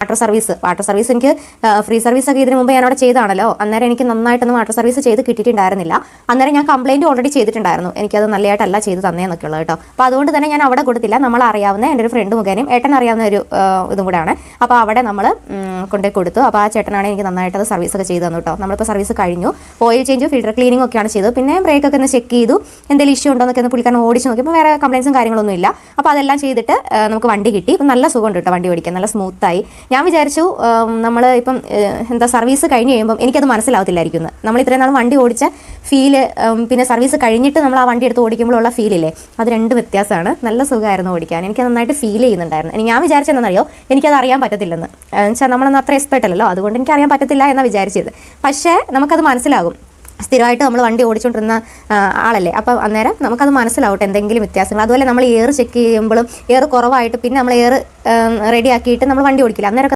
Water service. Water service എനിക്ക് free service ഒക്കെ ഇതിന് മുമ്പ് ഞാൻ അവിടെ ചെയ്താണല്ലോ. അന്നേരം എനിക്ക് നന്നായിട്ടൊന്നും വാട്ടർ സർവീസ് ചെയ്ത് കിട്ടിയിട്ടുണ്ടായിരുന്നില്ല. അന്നേരം ഞാൻ കംപ്ലൈന്റ് ഓൾറെഡി ചെയ്തിട്ടുണ്ടായിരുന്നു. എനിക്കത് നല്ലതായിട്ടല്ല ചെയ്ത് തന്നേന്നൊക്കെ ഉള്ളത് കേട്ടോ. അപ്പോൾ അതുകൊണ്ട് തന്നെ ഞാൻ അവിടെ കൊടുത്തില്ല. നമ്മൾ അറിയാവുന്ന എന്റെ ഒരു ഫ്രണ്ട് മുഖേനയും ഏട്ടൻ അറിയാവുന്ന ഒരു ഇതും കൂടെയാണ്. അപ്പോൾ അവിടെ നമ്മൾ കൊണ്ടേ കൊടുത്തു. അപ്പോൾ ആ ചേട്ടനാണ് എനിക്ക് നന്നായിട്ട് അത് സർവീസ് ഒക്കെ ചെയ്തു തന്നു കേട്ടോ. നമ്മളിപ്പോൾ സർവീസ് കഴിഞ്ഞു. ഓയിൽ ചേഞ്ച് ഫിൽറ്റർ ക്ലീനിങ് ഒക്കെയാണ് ചെയ്തത്. പിന്നെ ബ്രേക്ക് ഒക്കെ ഒന്ന് ചെക്ക് ചെയ്തു. എന്തെങ്കിലും ഇഷ്യൂ ഉണ്ടോ എന്നൊക്കെ ഒന്ന് പുള്ളിക്കാരൻ ഓടിച്ച് നോക്കിയപ്പോൾ വേറെ കംപ്ലയിൻസും കാര്യങ്ങളൊന്നും ഇല്ല അപ്പോൾ അതെല്ലാം ചെയ്തിട്ട് നമുക്ക് വണ്ടി കിട്ടി. നല്ല സുഖമുണ്ട് കേട്ടോ വണ്ടി ഓടിക്കാൻ. നല്ല സ്മൂത്തായി ഞാൻ വിചാരിച്ചു നമ്മൾ ഇപ്പം എന്താ സർവീസ് കഴിഞ്ഞ് കഴിയുമ്പം എനിക്കത് മനസ്സിലാവത്തില്ലായിരിക്കും നമ്മൾ ഇത്രയും നാൾ വണ്ടി ഓടിച്ച ഫീൽ പിന്നെ സർവീസ് കഴിഞ്ഞിട്ട് നമ്മൾ ആ വണ്ടി എടുത്ത് ഓടിക്കുമ്പോഴുള്ള ഫീലില്ലേ അത് രണ്ട് വ്യത്യാസമാണ്. നല്ല സുഖമായിരുന്നു ഓടിക്കാൻ. എനിക്ക് നന്നായിട്ട് ഫീൽ ചെയ്യുന്നുണ്ടായിരുന്നു. ഞാൻ വിചാരിച്ചെന്നറിയോ എനിക്കത് അറിയാൻ പറ്റത്തില്ലെന്ന്. വെച്ചാൽ നമ്മളൊന്നും അത്ര എക്സ്പെർട്ട് അല്ലല്ലോ. അതുകൊണ്ട് എനിക്ക് അറിയാൻ പറ്റത്തില്ല എന്നാണ് വിചാരിച്ചത്. പക്ഷേ നമുക്കത് മനസ്സിലാകും. സ്ഥിരമായിട്ട് നമ്മൾ വണ്ടി ഓടിച്ചുകൊണ്ടിരുന്ന ആളല്ലേ. അപ്പോൾ അന്നേരം നമുക്കത് മനസ്സിലാവട്ടെ എന്തെങ്കിലും വ്യത്യാസങ്ങൾ. അതുപോലെ നമ്മൾ എയർ ചെക്ക് ചെയ്യുമ്പോഴും എയർ കുറവായിട്ട് പിന്നെ നമ്മൾ എയർ റെഡിയാക്കിയിട്ട് നമ്മൾ വണ്ടി ഓടിക്കില്ല. അന്നേരം